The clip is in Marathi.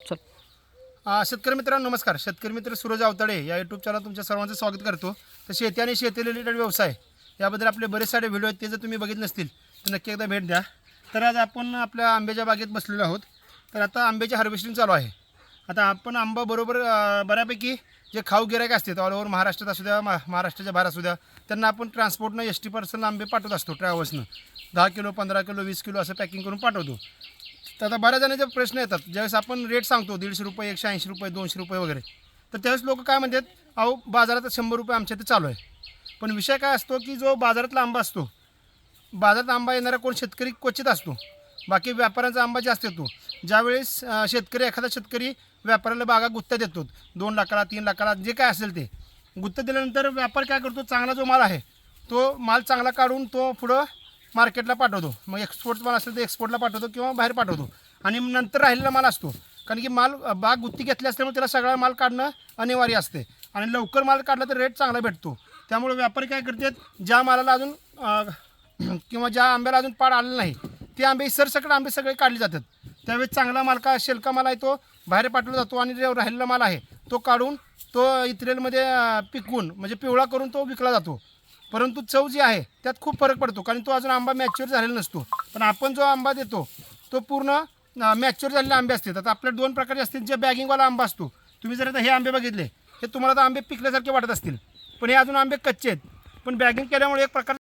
चल. आ, शेतकरी मित्रांनो नमस्कार. शेतकरी मित्र सूरज आवताडे या यूट्यूब चॅनल तुमच्या सर्वांचं स्वागत करतो. तर शेती आणि शेती रिलेटेड व्यवसाय याबद्दल आपले बरेच सारे व्हिडिओ आहेत ते जर तुम्ही बघितले नसतील तर नक्की एकदा भेट द्या. तर आज आपण आपल्या आंब्याच्या बागेत बसलेलो आहोत. तर आता आंब्याची हार्वेस्टिंग चालू आहे. आता आपण आंबा बरोबर बऱ्यापैकी जे खाऊ गिरायक असतात ऑल ओव्हर महाराष्ट्रात असू द्या महाराष्ट्राच्या बाहेर असू द्या त्यांना आपण ट्रान्सपोर्टनं एस टी पर्सन आंबे पाठवत असतो ट्रॅव्हल्सनं दहा किलो पंधरा किलो वीस किलो असं पॅकिंग करून पाठवतो. तर आता बऱ्याच जणांचे प्रश्न येतात. ज्यावेळेस आपण रेट सांगतो दीडशे रुपये एकशे ऐंशी रुपये दोनशे रुपये वगैरे. तर त्यावेळेस लोक काय म्हणतात अहो बाजारात शंभर रुपये आमच्या इथे चालू आहे. पण विषय काय असतो की जो बाजारातला आंबा असतो बाजारात आंबा येणारा कोण? शेतकरी क्वचित असतो. बाकी व्यापाऱ्यांचा आंबा जास्त येतो. ज्यावेळेस शेतकरी एखादा शेतकरी व्यापाऱ्याला बागा गुत्त्या देतो. दोन लाखाला तीन लाखाला जे काय असेल ते. गुत्त्या दिल्यानंतर व्यापार काय करतो? चांगला जो माल आहे तो माल चांगला काढून तो पुढं मार्केटला पाठवतो. मग एक्सपोर्ट माल असेल तर एक्सपोर्टला पाठवतो किंवा बाहेर पाठवतो. आणि नंतर राहिलेला माल असतो. कारण की माल बाग गुत्ती घेतली असल्यामुळे त्याला सगळा माल काढणं अनिवार्य असते. आणि लवकर माल काढला तर रेट चांगला भेटतो. त्यामुळे व्यापारी काय करतात ज्या मालाला अजून किंवा ज्या आंब्याला अजून पाड आलं नाही ते आंबे सरसकट आंबे सगळे काढले जातात. त्यावेळेस चांगला माल का शेलका माल आहे तो बाहेर पाठवला जातो आणि जो राहिलेला माल आहे तो काढून तो इथरेलमध्ये पिकवून म्हणजे पिवळा करून तो विकला जातो. परंतु चव जी आहे त्यात खूप फरक पडतो. कारण तो अजून आंबा मॅच्युअर झालेला नसतो. पण आपण जो आंबा देतो तो पूर्ण मॅच्युअर झालेले आंबे असतात. आता आपल्या दोन प्रकारचे असतील जे बॅगिंगवाला आंबा असतो. तुम्ही जर आता हे आंबे बघितले हे तुम्हाला तर आंबे पिकल्यासारखे वाटत असतील. पण हे अजून आंबे कच्चे आहेत. पण बॅगिंग केल्यामुळे एक प्रकार